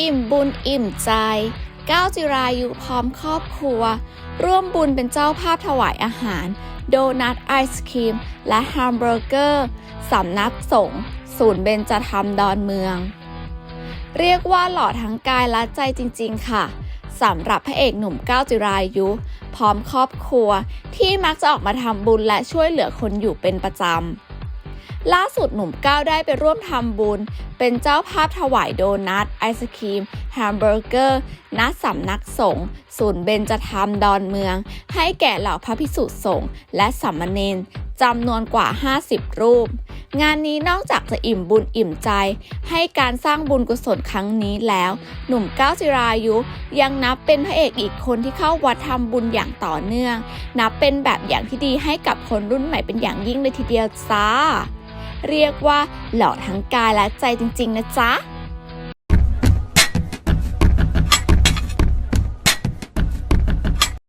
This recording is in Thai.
อิ่มบุญอิ่มใจก้าวจิรายุพร้อมครอบครัว ร่วมบุญเป็นเจ้าภาพถวายอาหาร โดนัทไอศครีม และแฮมเบอร์เกอร์สำนักสงฆ์ศูนย์เบญจธรรมดอนเมือง เรียกว่าหล่อทั้งกายและใจจริง ๆ ค่ะสำหรับพระเอกหนุ่มก้าวจิรายุ พร้อมครอบครัวที่มักจะออกมาทำบุญและช่วยเหลือคนอยู่เป็นประจำ ล่าสุดหนุ่มก้าวได้ไปร่วมทำบุญ เป็นเจ้าภาพถวายโดนัท ไอศครีม แฮมเบอร์เกอร์ ณ สำนักสงฆ์ศูนย์เบญจธรรมดอนเมือง ให้แก่เหล่าพระภิกษุสงฆ์และสามเณรจำนวนกว่า 50 รูป งานนี้นอกจากจะอิ่มบุญอิ่มใจ ให้การสร้างบุญกุศลครั้งนี้แล้ว หนุ่มก้าวจิรายุ ยังนับเป็นพระเอกอีกคนที่เข้าวัดทำบุญอย่างต่อเนื่อง นับเป็นแบบอย่างที่ดีให้กับคนรุ่นใหม่เป็นอย่างยิ่งเลยทีเดียวจ้า เรียกว่าหล่อทั้งกายและใจจริง ๆ นะจ๊ะ